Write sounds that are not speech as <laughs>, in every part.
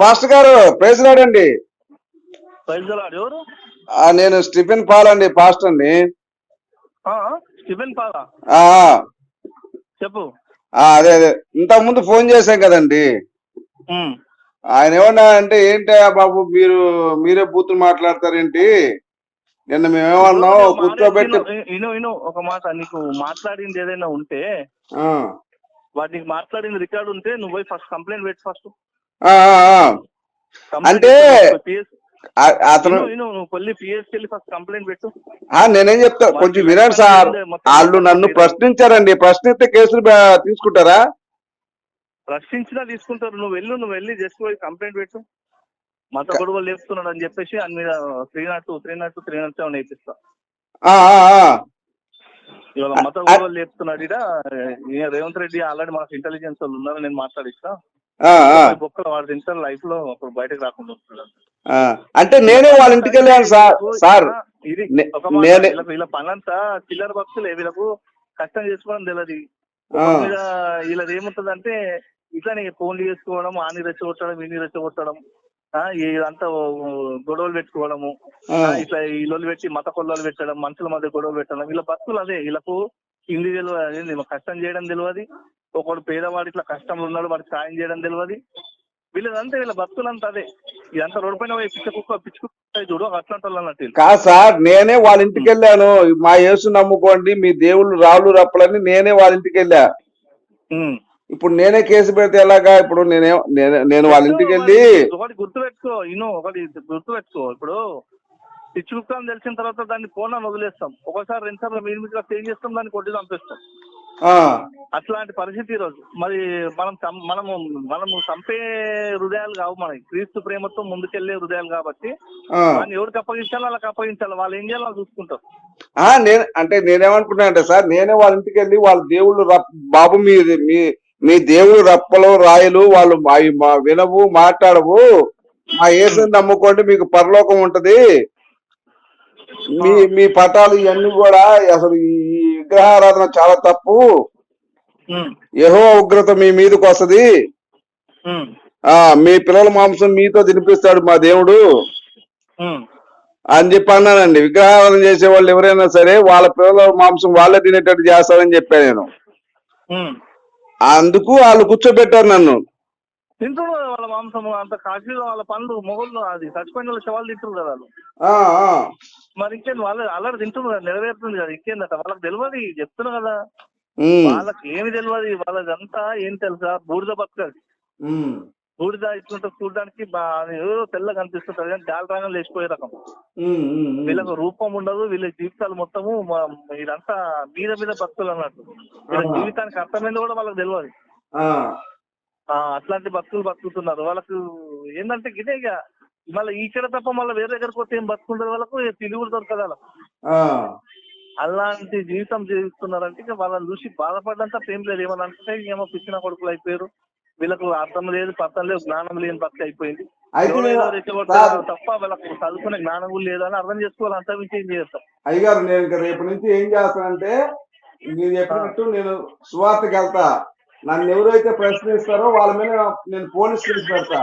Pastor గారు praise రాడండి నేను స్టిఫెన్ పాల్ అండి పాస్టర్ అండి. స్టీఫెన్ పాలా? చెప్పు. అదే అదే. ఇంతకు ముందు ఫోన్ చేశాం కదండి. ఆయన ఏమన్నా అంటే ఏంటి బాబు మీరు మీరే బూతులు మాట్లాడతారేంటి? నిన్న మేమేమన్నాం కూర్చోబెట్టి మాట్లాడి- ఇను ఇను ఒక మాట. నీకు మాట్లాడింది ఏదైనా ఉంటే ఆ, వాటి నీకు మాట్లాడింది రికార్డు ఉంటే నువ్వు పోయి ఫస్ట్ కంప్లైంట్ పెట్టు ఫస్ట్. అంటే అతను నువ్వు కొల్లి పిఎస్కి వెళ్ళి ఫస్ట్ కంప్లైంట్ పెట్టు. ఆ, నేనేం చెప్తా? కొంచెం వినండి సార్. వాళ్ళు నన్ను ప్రశ్నించారండి. ప్రశ్నిస్తే కేసులు తీసుకుంటారా? ప్రశ్నించినా తీసుకుంటారు. నువ్వు వెళ్ళు నువ్వు వెళ్ళి జస్ట్ పోయి కంప్లైంట్ పెట్టు. మత గొడవలు లేపుతున్నాడు అని చెప్పేసి అన్ని మీద three nought two three nought two three nought seven వేపిస్తా. ఇవాళ మత గొడవలు లేపుతున్నాడు రేవంత్ రెడ్డి ఆల్రెడీ మనకు ఇంటెలిజెన్స్ వాళ్ళు ఉన్నారు నేను మాట్లాడిస్తా. బొక్కలు తింటారు లైఫ్లో అప్పుడు బయటకు రాకుండా. అంటే నేనే వాళ్ళ ఇంటికి వెళ్ళాను సార్ సార్. ఇది వీళ్ళ పనంతా చిల్లర భక్తులే వీళ్ళకు కష్టం చేసుకోవడం తెలియదు ఆ. మీద వీళ్ళది ఏముంటదంటే ఇట్లానే ఫోన్లు చేసుకోవడం ఆని రెచ్చగొట్టడం వీని రెచ్చగొట్టడం ఇదంతా గొడవలు పెట్టుకోవడము ఇట్లా ఈ లొల్లు పెట్టి మత కొల్లలు పెట్టడం మనుషుల మధ్య గొడవ పెట్టడం వీళ్ళ భక్తులు అదే వీళ్ళకు హిందీ తెలియదు కష్టం చేయడం తెలియదు ఒకడు పేదవాడు ఇట్లా కష్టంలో ఉన్నాడు వాడికి సాయం చేయడం తెలియదు వీళ్ళదంతా వీళ్ళ భక్తులంతా అదే. ఇదంతా రోడ్డు పైన పోయి పిచ్చ కుక్క పిచ్చి కుక్క చూడు అట్లాంటి వాళ్ళు అన్నట్టు. కాదు సార్ నేనే వాళ్ళ ఇంటికి వెళ్ళాను. మా యేసు నమ్ముకోండి మీ దేవుళ్ళు రాళ్ళు రప్పలని నేనే వాళ్ళ ఇంటికి వెళ్ళా. ఇప్పుడు నేనే కేసు పెడితే ఎలాగా? ఇప్పుడు నేనే నేనే- నేను వాళ్ళ ఇంటికి వెళ్ళి ఒకటి గుర్తు పెట్టుకో ఇను ఒకటి గుర్తు పెట్టుకో ఇప్పుడు అని తెలిసిన తర్వాత దాన్ని ఫోన్ అని వదిలేస్తాం. ఒకసారి రెండు సార్లు మీరు మీద చేంజ్ చేస్తాం దాన్ని కొట్టి చంపేస్తాం. అట్లాంటి పరిస్థితి ఈ రోజు మరి మనం మనము మనము చంపే హృదయాలు కావు మనకి. క్రీస్తు ప్రేమతో ముందుకెళ్ళే హృదయాలు కాబట్టి. దాన్ని ఎవరికి అప్పగించాలో వాళ్ళకి అప్పగించాలి. వాళ్ళు ఏం చేయాలో చూసుకుంటారు. ఆ, నేను అంటే నేనేమనుకున్నా అంటే సార్ నేనే వాళ్ళ ఇంటికి వెళ్ళి వాళ్ళ దేవుళ్ళు బాబు మీ మీ మీ దేవుడు రప్పలు రాయలు వాళ్ళు వినవు మాట్లాడవు. మా యేసుని నమ్ముకోండి మీకు పరలోకం ఉంటది. మీ మీ పటాలు ఇవన్నీ కూడా అసలు ఈ విగ్రహారాధన చాలా తప్పు. యహో ఉగ్రత మీ మీదకి వస్తది. ఆ మీ పిల్లల మాంసం మీతో తినిపిస్తాడు మా దేవుడు. అని చెప్పి అన్నానండి. విగ్రహారాధన చేసే వాళ్ళు ఎవరైనా సరే వాళ్ళ పిల్లల మాంసం వాళ్ళే తినేటట్టు చేస్తారని చెప్పాను నేను. అందుకు వాళ్ళు కూర్చోబెట్టారు నన్ను. తింటున్నారు వాళ్ళ మాంసము అంత కాశీలో వాళ్ళ పండ్లు మొగళ్ళు అది చచ్చిపోయిన వాళ్ళ శవాలు తింటున్నారు కదా మరి ఇంకేంది వాళ్ళు అల్లరి తింటున్నారు కదా నెరవేరుతుంది కదా ఇంకేందట? వాళ్ళకి తెలియదు చెప్తున్నా కదా. వాళ్ళకి ఏమి తెలియదు వాళ్ళదంతా ఏం తెలుసా? బూడిద బతకదు బూడిద ఇట్లుంటే చూడడానికి ఏదో తెల్లగా కనిపిస్తుంటది కానీ గాలి రాగానే లేచిపోయే రకం. వీళ్ళకు రూపం ఉండదు వీళ్ళ జీవితాలు మొత్తము ఇదంతా మీద మీద భక్తులు అన్నట్టు. వీళ్ళ. జీవితానికి అర్థమైంది కూడా వాళ్ళకి తెలియదు అట్లాంటి భక్తులు బతుకుతున్నారు. వాళ్ళకు ఏంటంటే గిదే ఇక. మళ్ళీ ఇక్కడ తప్ప మళ్ళీ వేరే దగ్గరకు పోతే ఏం బతుకుంటారు వాళ్ళకు? కూడా దొరకదు వాళ్ళకు. అలాంటి జీవితం జీవిస్తున్నారంటే ఇక వాళ్ళని చూసి బాధపడ్డంత ప్రేమ లేదు. ఏమని అంటే ఏమో పిచ్చిన కొడుకులు అయిపోయారు. వీళ్ళకు అర్థం లేదు పర్థం లేదు జ్ఞానం లేని బతుకు అయిపోయింది. తప్ప వాళ్ళకు చదువుకునే జ్ఞానం కూడా లేదు అని అర్థం చేసుకోవాలి. అంతా మించి ఏం చేస్తాం అయ్యగారు నేను ఇంకా రేపు నుంచి ఏం చేస్తానంటే మీరు చెప్పినట్టు నేను సువార్తకి వెళ్తా. నన్ను ఎవరైతే ప్రశ్నిస్తారో వాళ్ళ మీద నేను పోలీస్ కేసు పెడతా.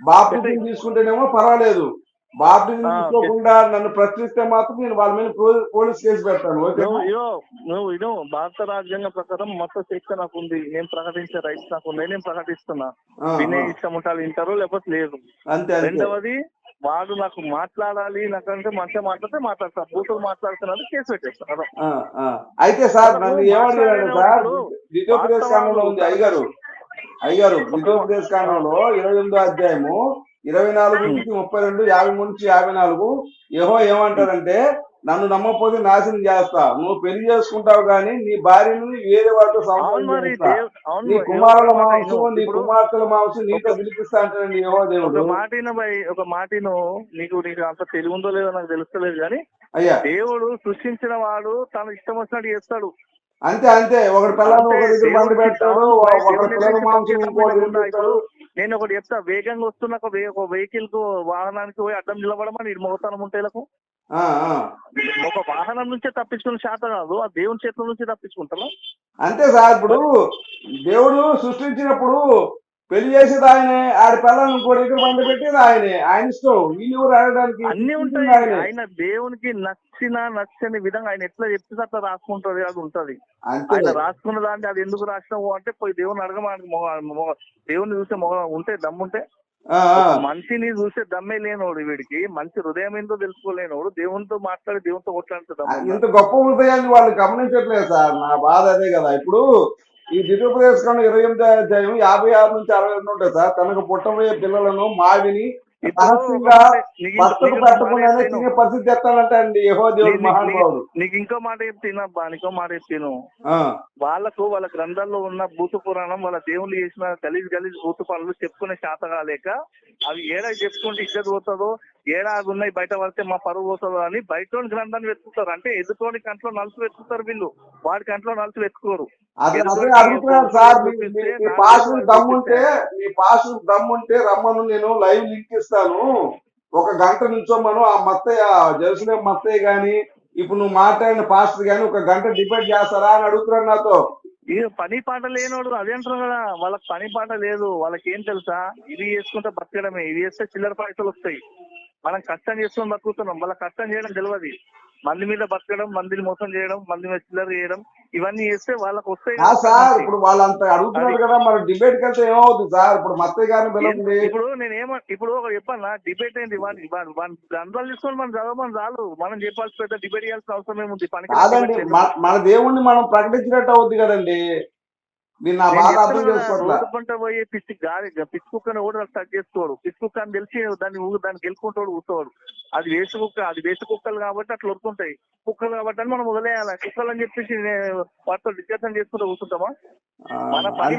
బాప్టిజం తీసుకుంటేనేమో పర్వాలేదు. బాప్టిజం తీసుకోకుండా నన్ను ప్రశ్నిస్తే మాత్రం నేను వాళ్ళ మీద పోలీస్ కేసు పెడతాను ఓకే నువ్వు ఇదో భారత రాజ్యాంగం ప్రకారం మొత్తం శిక్ష నాకు ఉంది. నేను ప్రకటించే రైట్స్ నాకు ఉన్నాయి. నేను ప్రకటిస్తున్నా. వినే ఇష్టం ఉంటారు వింటారు లేకపోతే లేదు. అంతే రెండవది వాడు నాకు మాట్లాడాలి నాకంటే మంచిగా మాట్లాడితే మాట్లాడతా. బూతులు మాట్లాడుతున్నాడు కేసు ఆ. అయితే సార్ నన్ను సార్? అయ్యగారు ద్వితోపదేశ కాండంలో ఇరవై ఎనిమిదో అధ్యాయము ఇరవై నాలుగు నుంచి ముప్పై రెండు యాభై మూడు నుంచి యాభై నాలుగు ఏహో ఏమంటారంటే నన్ను నమ్మకపోతే నాశనం చేస్తా. నువ్వు పెళ్ళి చేసుకుంటావు కానీ నీ భార్యను వేరే వాటితో అవును నీ మరి కుమారుల మాంసం. నీ కుమార్తెల మాంసం నీతో వినిపిస్తా అంటాడండి ఒక దేవుడు మాటిన భయ్ ఒక మాటిను నీకు నీకు అంత తెలివి ఉందో లేదో నాకు తెలుస్తలేదు కానీ అయ్యా. దేవుడు సృష్టించిన వాడు తన ఇష్టం వచ్చినట్టు చేస్తాడు. అంతే అంతే. ఒకటి పిల్లలు నేను ఒకటి చెప్తా వేగంగా వస్తున్న ఒక వెహికల్కు వాహనానికి పోయి అడ్డం నిలబడమని మోతానం ఆ. ఒక వాహనం నుంచే తప్పించుకునే శాతం కాదు ఆ దేవుని చేతుల నుంచి తప్పించుకుంటాను అంతే సార్ ఇప్పుడు దేవుడు సృష్టించినప్పుడు పెళ్ళి చేసేది ఆయనే ఆడి పిల్లల్ని ఇంకో దగ్గర పండ పెట్టేది ఆయనే. ఆయన ఇష్టం. వీళ్ళు ఆడడానికి అన్ని ఉంటాయి. ఆయనే. దేవునికి నచ్చిన నచ్చని విధంగా ఆయన ఎట్లా చెప్తే అట్లా రాసుకుంటది అది ఉంటది. ఆయన రాసుకున్న దాన్ని అది ఎందుకు రాసినావు అంటే పోయి దేవుని అడగమానికి మొగ దేవుని చూసే మొగ ఉంటే దమ్ముంటే. మనిషిని చూసే దమ్మే లేనోడు వీడికి. మంచి హృదయం ఏందో తెలుసుకోలేనోడు. దేవునితో మాట్లాడి దేవునితో కొట్లాడితే దమ్ము ఇంత గొప్ప హృదయాన్ని వాళ్ళు గమనించట్లేదు సార్. నా బాధ అదే కదా. ఇప్పుడు ఈ దివ్యప్రదేశ్ ఇరవై ఎనిమిది అధ్యాయం యాభై ఆరు నుంచి అరవై రెండు ఉంటాయి సార్. తనకు పుట్టబోయే పిల్లలను మావిని నీకు ఇంకో- మాట పెట్టకుండానే చెప్తాను. తినే పరిస్థితి ఎత్తానంటే అండి యహో దేవుడు నీ- మహానుభావుడు. నీ- నీకు ఇంకో మాట చెప్తున్నా నీకో మాట చెప్తాను వాళ్ళకు వాళ్ళ గ్రంథాల్లో ఉన్న భూత పురాణం వాళ్ళ దేవుళ్ళు చేసిన గలీజ్ గలీజ్ భూత పనులు చెప్పుకునే శాత కాలేక అవి ఏడా చెప్పుకుంటే ఇద్దరు పోతుందో ఏడా అవి ఉన్నాయి బయట పడితే మా పరువు పోతుందో అని బయట గ్రంథాన్ని వెతుకుతారు. అంటే ఎదుటోని కంట్లో నలుసు వెతుకుతారు వీళ్ళు. వాడి కంట్లో నలుసు వెతుకోరు సార్ మీ- దమ్ముంటే మీ దమ్ముంటే రమ్మను నేను లైవ్ లింక్ ఇస్తాను ఒక గంట నుంచోమను ఆ మత్తయ్య జెరూసలేం మత్తయ్య గాని ఇప్పుడు నువ్వు మాట్లాడిన పాస్టర్ గాని ఒక గంట డిబేట్ చేస్తారా అని అడుగుతున్నాను నాతో. ఇది పని పాట లేనోడు అదే అంటారు కదా వాళ్ళకి పని పాట లేదు వాళ్ళకి ఏం తెలుసా? ఇది చేసుకుంటే బతకడమే ఇది చేస్తే చిల్లర పైసలు వస్తాయి. మనం కష్టం చేసుకొని బతుకుతున్నాం. వాళ్ళ కష్టం చేయడం తెలియదు మంది మీద బతకడం మందిని మోసం చేయడం మంది మీద చిల్లర చేయడం ఇవన్నీ చేస్తే వాళ్ళకి వస్తాయి. సార్. ఇప్పుడు వాళ్ళంత అడుగుతున్నారు కదా మరి డిబేట్కి వెళ్తే ఏమవుతుంది సార్? ఇప్పుడు మత్తయ్య గారిని ఇప్పుడు నేను ఏమ ఇప్పుడు ఒక చెప్పన్నా డిబేట్ ఏంటి వాడి గ్రంథాలు తీసుకొని మనం చదవమని చాలు మనం చెప్పాల్సి పెద్ద డిబేట్ చేయాల్సిన అవసరం ఏముంది? పనికి మన దేవుణ్ణి మనం ప్రకటించినట్టు అవుద్ది కదండి. మీరు నా బాధ అర్థం పోయి పిచ్చి గాలి పిచ్చి కుక్కని కూడా టచ్ చేసుకోడు. పిచ్చి కుక్క అని తెలిసి దాన్ని దాన్ని గెలుకుంటాడు ఊతాడు అది వేసి కుక్క అది వేసి కుక్కలు కాబట్టి అట్లా వస్తుంటాయి కుక్కలు కాబట్టి అని మనం వదిలేయాలి. కుక్కలు అని చెప్పేసి వాటితో డిస్కషన్ చేసుకుంటూ కూర్చుంటామా? మన పని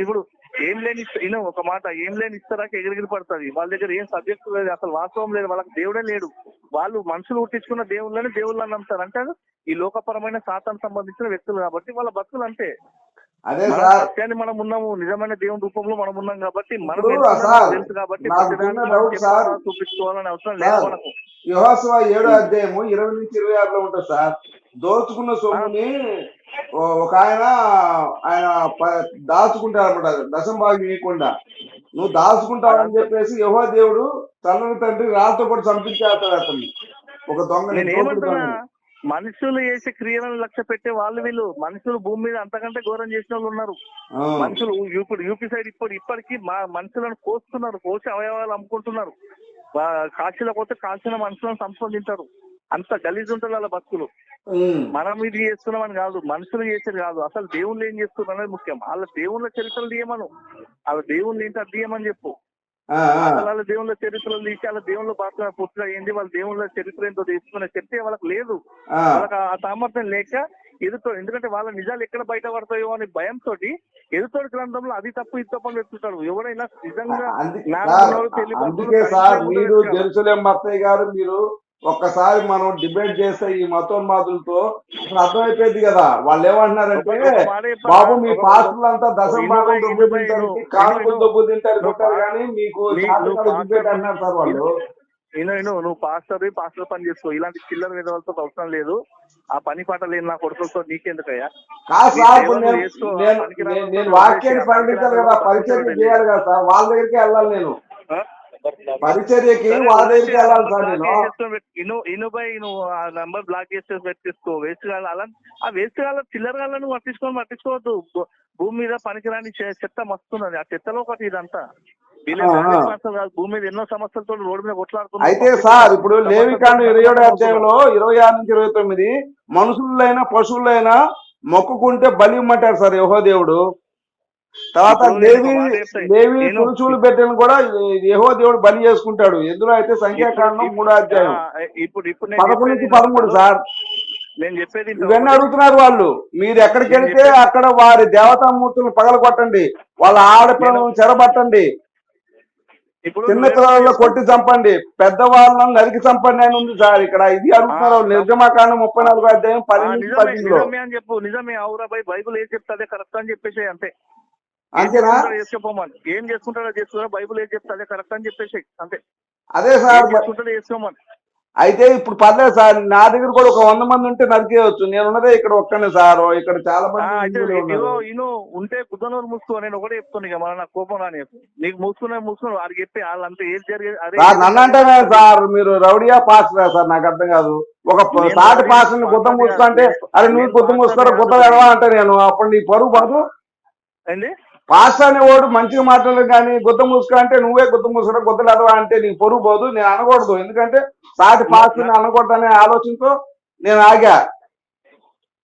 ఇప్పుడు ఏం లేని ఇస్త- ఒక మాట ఏం లేని ఇస్తారాక ఎగిరిగిరి పడుతుంది. వాళ్ళ దగ్గర ఏం సబ్జెక్ట్ లేదు అసలు వాస్తవం లేదు. వాళ్ళకి దేవుడే లేడు. వాళ్ళు మనుషులు పుట్టించుకున్న దేవుళ్ళని దేవుళ్ళని నమ్ముతారు. అంటే ఈ లోకపరమైన శాతానికి సంబంధించిన వ్యక్తులు కాబట్టి వాళ్ళ భక్తులు అంతే. అదే సత్యాన్ని మనం ఉన్నాము నిజమైన దేవుని రూపంలో మనం ఉన్నాం కాబట్టి మనం తెలుసు కాబట్టి. చూపించుకోవాలని అవసరం లేదు. మనకు. యోహాసువ ఏడో అధ్యాయము ఇరవై నుంచి ఇరవై ఆరులో ఉంటుంది సార్. దోచుకున్న సొమ్ముని ఒక ఆయన ఆయన దాచుకుంటాడు అనమాట దశం భాగం ఇవ్వకుండా నువ్వు దాచుకుంటావని చెప్పేసి యహో దేవుడు తల్లని తండ్రి రాళ్ళతో కూడా చంపించేస్తాడు అతన్ని. ఒక దొంగని మనుషులు చేసే క్రియలను లక్ష్య పెట్టే వాళ్ళు వీళ్ళు. మనుషులు భూమి మీద అంతకంటే ఘోరం చేసిన వాళ్ళు ఉన్నారు. మనుషులు ఇప్పుడు యూపీ సైడ్ ఇప్పుడు ఇప్పటికీ మా మనుషులను కోస్తున్నారు కోసి అవయవాలు అమ్ముకుంటున్నారు. కాశీలో పోతే కాల్చిన మనుషులను సంస్కరించారు అంత గలీజ్ ఉంటుంది వాళ్ళ బతుకులు ఉమ్, మనం ఇది చేస్తున్నామని కాదు మనుషులు చేసేది కాదు. అసలు దేవుళ్ళు ఏం చేస్తున్నారు అనేది ముఖ్యం. వాళ్ళ దేవుళ్ళ చరిత్రలు తీయమను. వాళ్ళ దేవుళ్ళు ఏంటి అది తీయమని చెప్పు. వాళ్ళ దేవుళ్ళ చరిత్రలు తీసి వాళ్ళ దేవుళ్ళ పాత్ర పుట్టుగా ఏంది? వాళ్ళ దేవుళ్ళ చరిత్ర ఏంటో తీసుకునే శక్తి వాళ్ళకి లేదు. వాళ్ళకి ఆ సామర్థ్యం లేక ఎదుతో ఎందుకంటే వాళ్ళ నిజాలు ఎక్కడ బయట పడతాయో అనే భయంతో ఎదుతోడి గ్రంథంలో అది తప్పు ఇది తప్పు అని చెప్తుంటాడు ఎవరైనా నిజంగా అందుకే సార్ మీరు జెరూసలేం మత్తయ్య గారు మీరు ఒక్కసారి మనం డిబేట్ చేస్తే ఈ మతోన్మాదులతో అసలు అర్థమైపోయింది కదా. వాళ్ళు ఏమంటున్నారంటే? బాబు మీ పాస్టర్లంతా దశం భాగం ఇనుపై తింటారు కానుకలు డబ్బులు తింటారు నువ్వు కొట్టారు పా- కానీ మీకు డిబేట్ అంటున్నారు సార్ వాళ్ళు. నేను నువ్వు పాస్టర్ పాస్టర్ పని చేసుకో. ఇలాంటి చిల్లర విధవలతో అవసరం లేదు. ఆ పని పాట లేని నా కొడుకులతో నీకెందుకయ్యా? నేను వాక్యాన్ని ప్రకటించాలి కదా వాళ్ళతో చేయాలి కదా సార్. వాళ్ళ దగ్గరికి వెళ్ళాలి నేను? పరిచర్యకి ఇనుపై నువ్వు ఆ నంబర్ బ్లాక్ చేసేసి పెట్టేసుకో వేస్ట్ అలా ఆ వేస్ట్ కాదు చిల్లర నువ్వు పట్టించుకొని పట్టించుకోవద్దు. భూమి మీద పనికిరాని చెత్త మస్తున్నది. ఆ చెత్తలో ఒకటి ఇదంతా. భూమి మీద ఎన్నో సమస్యలతో రోడ్డు మీద కొట్లాడుతున్నారు. అయితే సార్ ఇప్పుడు లేవికాండం ఇరవై ఏడో అధ్యాయంలో ఇరవై ఆరు నుంచి ఇరవై తొమ్మిది మనుషులైనా పశువులైనా మొక్కుకుంటే బలి ఇమ్మంటారు సార్ యహో దేవుడు. తర్వాత లేవి. లేవి నేను- పురుషులు పెట్టిన కూడా యహో దేవుడు బలి చేసుకుంటాడు. ఎందులో అయితే సంఖ్యాకాండం మూడో అధ్యాయం. ఇప్పుడు ఇప్పుడు పదకొండు నుంచి పదమూడు సార్. నేను చెప్పేది ఇవన్నీ. అడుగుతున్నారు వాళ్ళు. మీరు ఎక్కడికి వెళ్తే అక్కడ వారి దేవతామూర్తులను పగలగొట్టండి. వాళ్ళ ఆడపిల్లలను చెరబట్టండి. చిన్న చేస్తావు? కొట్టి చంపండి. పెద్దవాళ్ళని నరికి చంపండి అని ఉంది సార్. ఇక్కడ ఇది అడుగుతున్నారు నిర్గమాకాండం ముప్పై నాలుగో అధ్యాయం పది నిజమే అని చెప్పు. నిజమే అవురా బైబుల్ ఏం చెప్తా అదే కరెక్ట్ అని చెప్పేసి అంతే. అంతేనా? చేసుకోమని ఏం చేసుకుంటాడో చేసుకున్నా బైబుల్ ఏం చెప్తా అదే కరెక్ట్ అని చెప్పేసి. అంతే. అదే ఏం సార్ చేసుకుంటాడో చేసుకోమని అయితే ఇప్పుడు పర్లేదు సార్ నా దగ్గర కూడా ఒక వంద మంది ఉంటే నరికేయచ్చు నేను ఉన్నదే ఇక్కడ ఒక్కనే సార్. ఇక్కడ చాలా మంది. ఇను ఉంటే కుదనూరు మూసుకో. నేను ఒకటే చెప్తున్నా ఇక మన కోపం రాని నీకు మూసుకున్నా మూసుకున్నా వాడికి చెప్పి వాళ్ళంతా ఏది జరిగేది నన్ను అంటేనే సార్ మీరు రౌడియా పాస్టరా సార్? నాకు అర్థం కాదు. ఒక సాటి గుద్దం పాస్టర్ మూసుకుంటే. అరే నువ్వు గుద్దం మూస్తారా గుద్ద కాదు. ఎడవా అంటే నేను అప్పుడు నీ పరువు బాదు ఏంది? పాస్టర్ అనేవాడు మంచిగా మాట్లాడలేదు కానీ గుద్ద మూసుకో అంటే నువ్వే గుద్ద మూసుకోవడం గుద్దలు ఎదవా అంటే నీకు పొరుగు పోదు నేను అనకూడదు ఎందుకంటే సాటి పాస్టర్ని అనకూడదనే ఆలోచనతో నేను ఆగా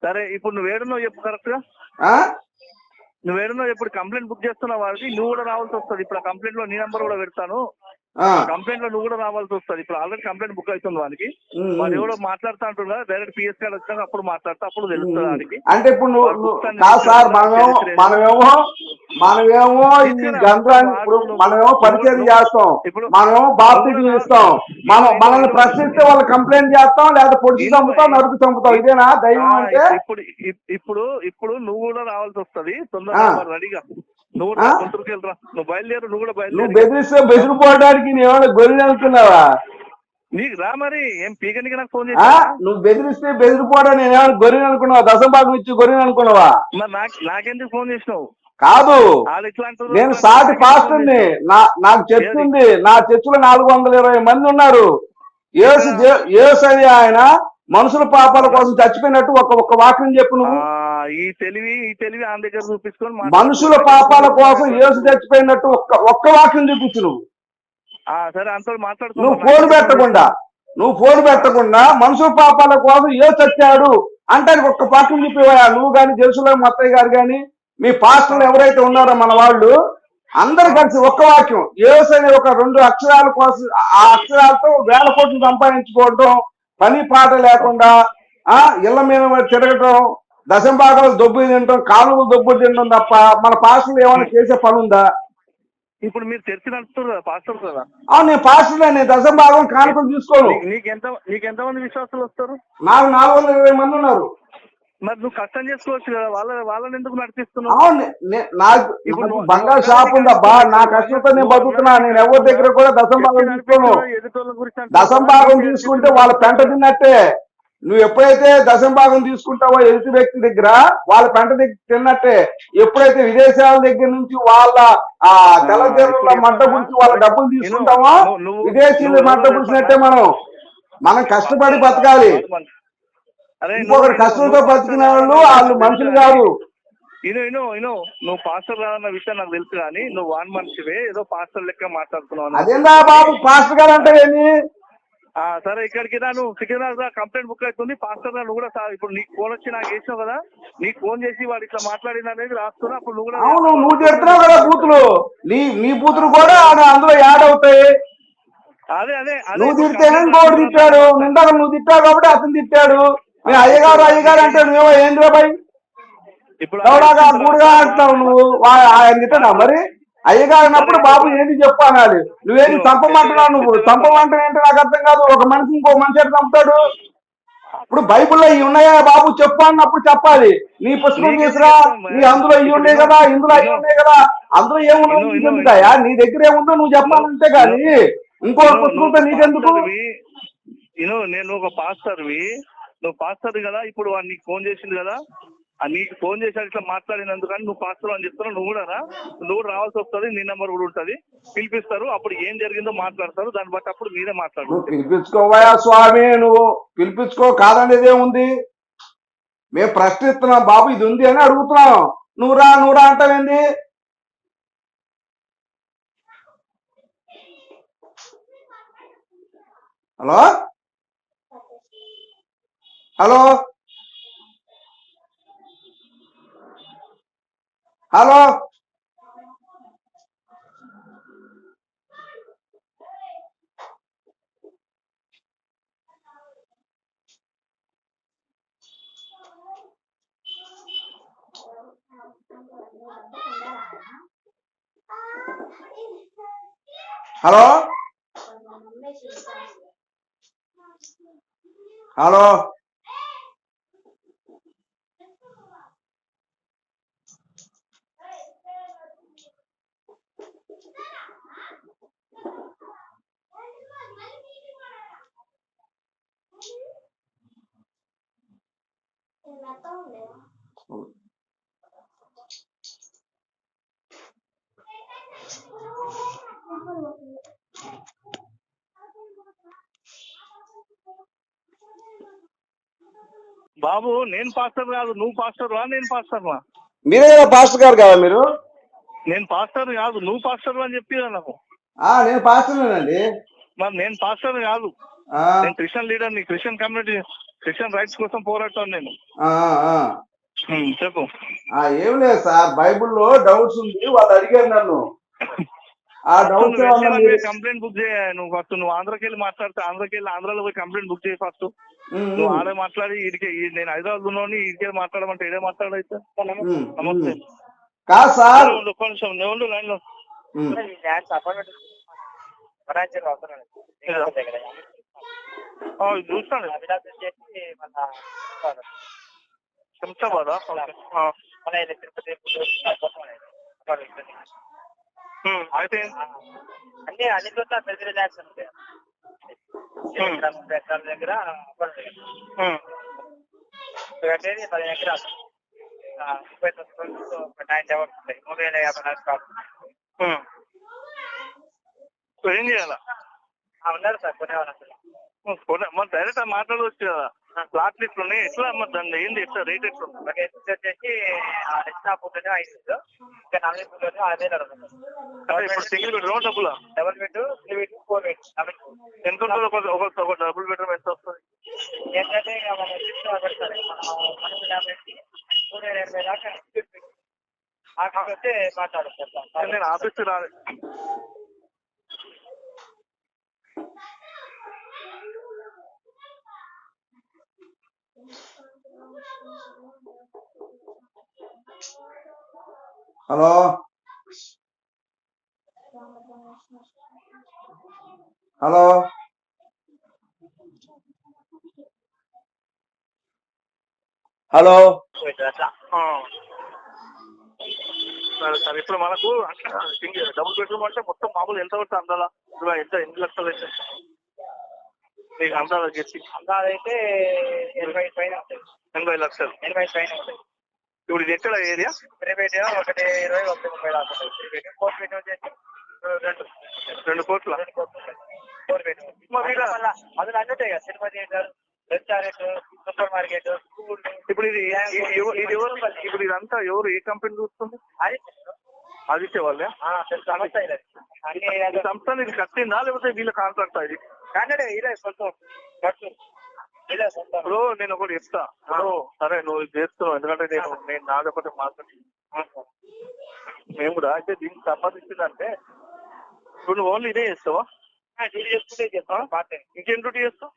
సరే ఇప్పుడు నువ్వు ఏడున్నావు చెప్పు కరెక్ట్గా ఆ? నువ్వు ఏడున్నావు ఇప్పుడు కంప్లైంట్ బుక్ చేస్తున్నావు వాడికి నువ్వు కూడా రావాల్సి వస్తుంది ఇప్పుడు ఆ కంప్లైంట్లో నీ నంబర్ కూడా పెడతాను. కంప్లైంట్లో నువ్వు కూడా రావాల్సి వస్తుంది. ఇప్పుడు ఆల్రెడీ కంప్లైంట్ బుక్ అవుతుంది వానికి. ఉమ్. ఎవడో మాట్లాడుతా అంటున్నా డైరెక్ట్ పిఎస్ కార్డ్ వచ్చినాక అప్పుడు మాట్లాడతా అప్పుడు తెలుస్తుంది వానికి. అంటే ఇప్పుడు కాదు సార్ మనమేమో మనమేమో మనమేమో ఈ గంధాన్ని ఇప్పుడు మనమేమో పరిచయం చేస్తాం. ఇప్పుడు మనమేమో నువ్వు ఇస్తాం మనం మనల్ని ప్రశ్నిస్తే వాళ్ళు కంప్లైంట్ చేస్తాం లేదా పొడిచి చంపుతాం నరుకు చంపుతాం. ఇదేనా? దైవం అంటే? ఇప్పుడు ఇప్- ఇప్పుడు ఇప్పుడు నువ్వు కూడా రావాల్సి వస్తుంది. తొందరగా. మరి రెడీగా. నువ్వు గుంటూరుకి నువ్వు బయలుదేరు నువ్వు కూడా నువ్వు బయలుదేరు. బెదిరిస్తే బెదిరిపోవడానికి నువ్వేమైనా గొర్రెలు అనుకున్నావా నీకు రా మరి ఏం పీకనికి నాకు ఫోన్? చేసా నువ్వు బెదిరిస్తే బెదిరిపోవడం నేనేమైనా గొర్రెలు అనుకున్నావా? దశభాగం ఇచ్చి గొర్రెలు అనుకున్నావా? మరి నాకు నాకెందుకు ఫోన్ చేసినావు? కాదు. నేను సాటి పాస్టర్ని నా నాకు చర్చ్ ఉంది. నా చర్చిలో నాలుగు వందల ఇరవై మంది ఉన్నారు. జే- యేసు అని ఆయన మనుషుల పాపాల కోసం చచ్చిపోయినట్టు ఒక ఒక్క వాక్యం చెప్పు నువ్వు. ఈ తెలివి ఈ తెలివి ఆయన దగ్గర చూపించుకొని. మనుషుల పాపాల కోసం యేసు చచ్చిపోయినట్టు ఒక్క ఒక్క వాక్యం చూపించు నువ్వు. సరే అంత మాట్లాడుకో నువ్వు ఫోన్ పెట్టకుండా నువ్వు ఫోన్ పెట్టకుండా మనుషుల పాపాల కోసం ఏ చచ్చాడు అంటే ఒక్క వాక్యం చెప్పేవా నువ్వు కానీ జెరుసలేం మత్తయ్య గారు కానీ మీ పాస్టర్లు ఎవరైతే ఉన్నారో మన వాళ్ళు అందరు కలిసి ఒక్క వాక్యం ఏసు అనే ఒక రెండు అక్షరాల కోసం ఆ అక్షరాలతో వేల కోట్లు సంపాదించుకోవడం పని పాట లేకుండా ఆ ఇళ్ళ మీద తిరగటం దశం భాగాలు దొబ్బు తినటం కాలువలు దొబ్బు తినడం తప్ప మన పాస్టర్లు ఏమైనా చేసే పని ఉందా? ఇప్పుడు మీరు చర్చి నడుపుతారు కదా పాస్టర్ కదా? అవును నేను పాస్టర్లే నేను దశం భాగం కానుకలు తీసుకోను. ఎంత మంది విశ్వాసులు వస్తారు? నాకు నాలుగు వందల ఇరవై మంది ఉన్నారు. మరి నువ్వు కష్టం చేసుకోవచ్చు కదా వాళ్ళ వాళ్ళని ఎందుకు నడిపిస్తున్నావు? అవును నాకు ఇప్పుడు బంగారు షాప్ ఉందా? బా నా కష్టంతో నేను బతుకుతున్నా. నేను ఎవరి దగ్గర కూడా దశం భాగం తీసుకోను. దశం భాగం తీసుకుంటే వాళ్ళ పెంట తిన్నట్టే. నువ్వు ఎప్పుడైతే దశం భాగం తీసుకుంటావో ఎదుటి వ్యక్తి దగ్గర వాళ్ళ పెంట దగ్గర తిన్నట్టే ఎప్పుడైతే విదేశాల దగ్గర నుంచి వాళ్ళ ఆ తెల్లదేవుల మంట గురించి వాళ్ళ డబ్బులు తీసుకుంటామో విదేశీయులు మంట గురించినట్టే మనం. మనం కష్టపడి బతకాలి. ఇంకొకరు కష్టంతో బతికిన వాళ్ళు వాళ్ళు మనుషులు కాదు. ఇను ఇను ఇను నువ్వు పాస్టర్ రాదన్న విషయం నాకు తెలుసు కానీ నువ్వు వాన్ మనిషివే ఏదో పాస్టర్ లెక్క మాట్లాడుతున్నావు. అదేందా బాబు? పాస్టర్ గారు అంటే సరే ఇక్కడికి రా నువ్వు. సికింద్రాబాద్ కంప్లైంట్ బుక్ అవుతుంది. పాస్టర్ గారు నువ్వు కూడా ఇప్పుడు నీకు ఫోన్ వచ్చి నాకు చేసావు కదా నీకు ఫోన్ చేసి వాడు ఇట్లా మాట్లాడిన అనేది రాస్తున్నా. అప్పుడు నువ్వు కూడా అవును నువ్వు తిడుతున్నావు కదా బూతులు. నీ నీ బూతులు కూడా అందులో యాడ్ అవుతాయి. అదే అదే నువ్వు తిడితేనే ఇంకోటి రాస్తున్నా. తిట్టాడు? నిందాక నువ్వు తిట్టావు కాబట్టి అతను తిట్టాడు. మీ అయ్యగారు అయ్యగారు అంటే నువ్వేమో ఏంద్రా బాయ్ ఇప్పుడు గూడుగా అంటున్నావు నువ్వు? ఆయన తిట్టనా మరి? అయ్యగారు అన్నప్పుడు బాబు ఏంటి చెప్పు అనాలి నువ్వేంటి చంపమంటున్నావు నువ్వు చంపమంటే ఏంటి నాకు అర్థం కాదు ఒక మనిషి ఇంకో మనిషి ఎట్లా చంపుతాడు ఇప్పుడు బైబిల్లో ఇవి ఉన్నాయా బాబు చెప్పు అన్నప్పుడు చెప్పాలి నీ పుస్తకం తీసురా నీ అందులో ఇవి ఉన్నాయి కదా ఇందులో అవి ఉన్నాయి కదా అందులో ఏమున్నాయి నీ దగ్గర ఏముందో నువ్వు చెప్పాలంటే కానీ ఇంకో పుస్తకంతో నీకెందుకు నేను నేను ఒక పాస్టర్వి నువ్వు పాస్టర్ కదా ఇప్పుడు వాడు నీకు ఫోన్ చేసింది కదా నీకు ఫోన్ చేశాడు ఇట్లా మాట్లాడినందుకు నువ్వు పాస్టర్ అని చెప్తున్నావు నువ్వు కూడా నువ్వు రావాల్సి వస్తుంది నీ నెంబర్ కూడా ఉంటుంది. పిలిపిస్తారు అప్పుడు ఏం జరిగిందో మాట్లాడతారు దాన్ని బట్టి అప్పుడు మీరే మాట్లాడు పిలిపించుకోవయా స్వామి నువ్వు పిలిపించుకో కాదనేది ఏముంది? మేము ప్రశ్నిస్తున్నాం బాబు ఇది ఉంది అని అడుగుతున్నాం. నువ్వు రా నువ్వు రా అంటావేంది? Hello? Hello? Hello hello hello బాబు నేను పాస్టర్ కాదు నువ్వు పాస్టర్ రా నేను పాస్టర్ రా. మీరే కదా పాస్టర్ గారు కదా మీరు? నేను పాస్టర్ కాదు నువ్వు పాస్టర్ అని చెప్పి నాకు. ఆ నేను పాస్టర్నేనండి మరి నేను పాస్టర్ కాదు. నేను క్రిస్టియన్ లీడర్ని క్రిస్టియన్ కమ్యూనిటీ క్రిస్టియన్ రైట్స్ కోసం పోరాడతాను నేను. చెప్పు. ఏం లేదు సార్ బైబిల్లో డౌట్స్ ఉంది వాళ్ళు అడిగారు నన్ను. <laughs> ఆ డౌట్స్ కంప్లైంట్ బుక్ చేయ. నువ్వు ఫస్ట్ నువ్వు ఆంధ్రాకి వెళ్ళి మాట్లాడితే ఆంధ్రాకి వెళ్ళి ఆంధ్రాలో పోయి కంప్లైంట్ బుక్ చేయి ఫస్ట్. నువ్వు ఆడే మాట్లాడి ఇడికే నేను హైదరాబాద్ ఉన్నాను ఇడికే మాట్లాడమంటే ఇదే మాట్లాడైతే. నమస్తే. కాదు సార్? ఒక్క నిమిషం ఉండు. లైన్లో చూస్తాను. ఆ. ఉమ్, అయితే అన్ని అన్ని చోట్ల పెద్ద రిలాక్షన్ ఉంటాయి. ఎకరాల దగ్గర ఉమ్, కట్టేది పది ఎకరాలు. ముప్పై తొమ్మిది ఒక నైన్ ఉంటాయి. మూడు వేల యాభై నాలుగు కాదు. సో ఏం చేయాలా? ఉన్నారు సార్ కొనేవాళ్ళు మరి డైరెక్ట్ మాట్లాడవచ్చు కదా. ప్లాట్ లిస్ట్ ఉన్నాయి ఎట్లా దాన్ని ఏంది ఎట్లా రేట్ ఎట్లా? ఒక ఎస్టీ వచ్చేసి ఫుడ్ ఐదు ఇంకా నాలుగు అడుగుతుంది అంటే ఇప్పుడు సింగిల్ బెడ్రూమ్ డబ్బులా double bed three bed four bed ఎంత ఉంటుంది ఒక ఒక డబుల్ బెడ్రూమ్ ఎంత వస్తుంది? ఏంటంటే మన షిఫ్ట్ పెడతారు మనం మనసు యాభై వేల ఎనభై దాకా అక్కడికి వస్తే మాట్లాడతారు నేను ఆఫీస్ రాలే. హలో? హలో? హలో. సరే సరే ఇప్పుడు మనకు డబుల్ బెడ్రూమ్ అంటే మొత్తం మామూలు ఎంత పడుతుంది అందాలా ఎంత ఎన్ని లక్షలు అయితే? నీకు అందాల చెప్పి అదైతే ఎనభై పైన ఎనభై లక్షలు. ఎనభై పైన ఇప్పుడు ఇది ఎక్కడ ఏరియా? ప్రైవేట్ ఒకటి ఇరవై ఒకటి ముప్పై దాకా వచ్చేసి రెండు. రెండు కోట్ల? రెండు కోట్లు. అందులో అన్ని ఉంటాయి కదా. Cinema theatre restaurant supermarket school. ఇప్పుడు ఇది ఇది ఎవ- ఇది ఎవరు ఇప్పుడు ఇదంతా ఎవరు ఏ కంపెనీ చూస్తుంది? అది వాళ్ళే? సంస్థ ఇది. కట్టిందా? లేకపోతే వీళ్ళ కాంట్రాక్ట్ ఇది? కాంటే ఇదే సొంతం. ఖర్చు ఇప్పుడు నేను ఒకటి చెప్తా. సరే నువ్వు ఇది చేస్తున్నావు. ఎందుకంటే నేను నేను నాది ఒకటి మార్కెట్ మేము కూడా అయితే దీనికి సంబంధించిందంటే ఇప్పుడు నువ్వు ఓన్లీ ఇదే చేస్తావా? ఇంకేం డ్యూటీ చేస్తావు?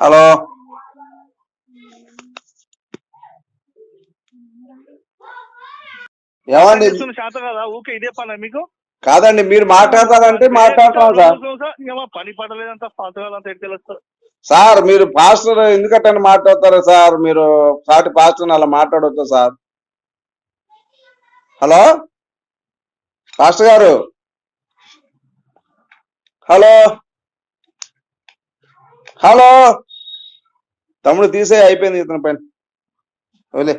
హలో. ఏమండి? శాత కదా ఊకే ఇదే పని మీకు? కాదండి మీరు మాట్లాడతారంటే మాట్లాడతాం సార్. పని పడలేదంతా సార్ మీరు పాస్టర్ ఎందుకంటే మాట్లాడతారు సార్? మీరు సాటి పాస్టర్ అలా మాట్లాడొచ్చు సార్. హలో? పాస్టర్ గారు? హలో? హలో? తమ్ముడు తీసే అయిపోయింది ఇతని పని. ఓలే